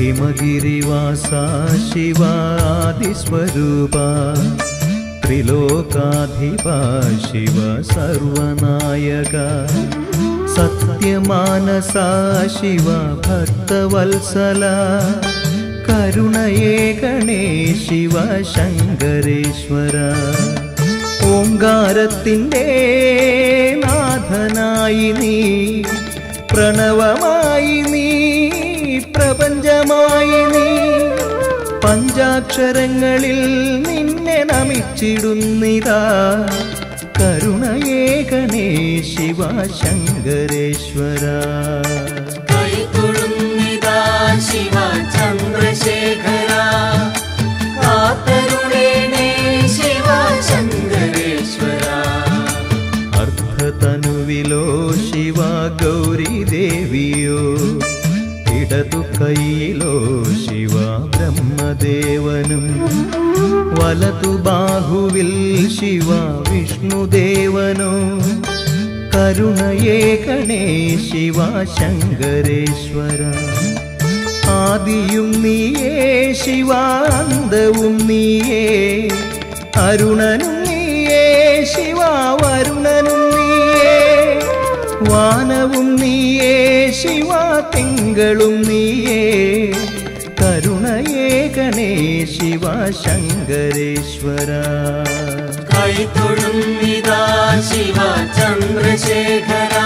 ഹിമഗിരിവാസ ശിവാദിസ്വരൂപ ത്രിലോകാധിപ ശിവ സർവനായക സത്യമാനസ ശിവ ഭക്തവത്സല കരുണയേ ഗണേ ശിവ ശങ്കരേശ്വര. ഓങ്കാരത്തിന്റെ നാഥനായി നീ പ്രണവമായി നീ പ്രപഞ്ചമായി നീ പഞ്ചാക്ഷരങ്ങളിൽ നിന്നെ നമിച്ചിടുന്നിതാ. കരുണയേ ഗണേ ശിവ ശങ്കരേശ്വര. കൈതൊഴുന്നിതാ ശിവ ചന്ദ്രശേഖര. കാത്തരുളേണേ ശിവ ശങ്കരേശ്വര. അർത്ഥതനുവിലോ ശിവ ഗൗരി ദേവിയോ ഇടതു കൈയിലോ ശിവ ബ്രഹ്മദേവനും വലതു ബാഹുവിൽ ശിവ വിഷ്ണുദേവനോ. കരുണയേ കണേ ശിവ ശങ്കരേശ്വര ആദിയും നീയേ ശിവാന്തവും നീയേ അരുണനും ശിവ തിങ്കളും നീയേ. കരുണയേ ഗണേ ശിവ ശങ്കരേശ്വര. കൈതൊഴുന്നിതാ ശിവ ചന്ദ്രശേഖര.